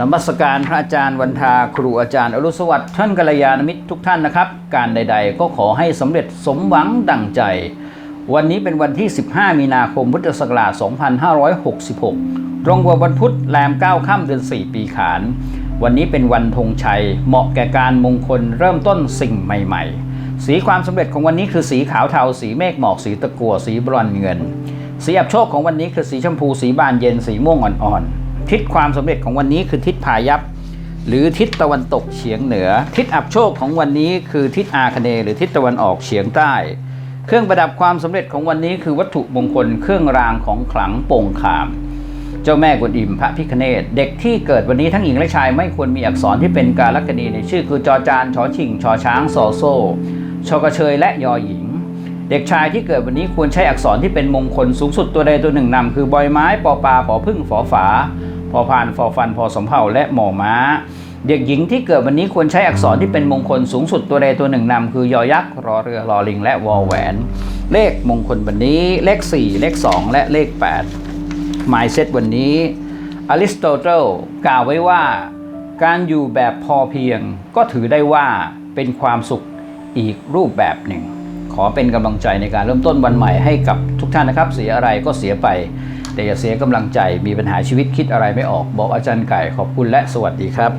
นมัสการพระอาจารย์วันทาครูอาจารย์อรุสวัสดิ์ท่านกัลยาณมิตรทุกท่านนะครับ การใด ๆ ก็ขอให้สำเร็จสมหวังดังใจ วันนี้เป็นวันที่ 15 มีนาคมพุทธศักราช 2566 ตรงกับวันพุธแรม 9 ค่ำเดือน 4 ปีขาน วันนี้เป็นวันธงชัย เหมาะแก่การมงคลเริ่มต้นสิ่งใหม่ ๆ สีความสำเร็จของวันนี้คือสีขาวเทาสีเมฆหมอกสีตะกั่วสีบรอนเงิน สีอับโชคของวันนี้คือสีชมพูสีบานเย็นสีม่วงอ่อนๆ ทิศความสำเร็จของวันนี้คือทิศพายัพหรือทิศตะวันตกเฉียงเหนือ ทิศอับโชคของวันนี้คือทิศอาคเนหรือทิศตะวันออกเฉียงใต้ เครื่องประดับความสำเร็จของวันนี้คือวัตถุมงคลเครื่องรางของขลังโป่งขาม เจ้าแม่กวนอิมพระพิคเนตเด็กที่เกิดวันนี้ทั้งหญิงและชายไม่ควรมีอักษรที่เป็นการลักษณีในชื่อคือจอจานชอชิงชอช้างซอโซ่ชอกระเชยและยอหญิงเด็กชายที่เกิดวันนี้ควรใช้อักษรที่เป็นมงคลสูงสุดตัวใดตัวหนึ่งนำคือบอยไม้ปอปลาปอพึ่งฝอฝา พอพานฟอฟันพอสมเภาและหมอม้า เด็กหญิงที่เกิดวันนี้ควรใช้อักษรที่เป็นมงคลสูงสุดตัวใดตัวหนึ่งนำคือยอยักษ์รอเรือรอลิง และวอแหวน เลขมงคลวันนี้เลข 4 เลข 2 และเลข8หมายเซตวันนี้อริสโตเติลกล่าวไว้ว่า การอยู่แบบพอเพียง ก็ถือได้ว่าเป็นความสุขอีกรูปแบบหนึ่ง ขอเป็นกำลังใจในการเริ่มต้นวันใหม่ให้กับทุกท่านนะครับ เสียอะไรก็เสียไป แต่อย่าเสียกำลังใจมีปัญหาชีวิตคิดอะไรไม่ออกบอกอาจารย์ไก่ขอบคุณและสวัสดีครับ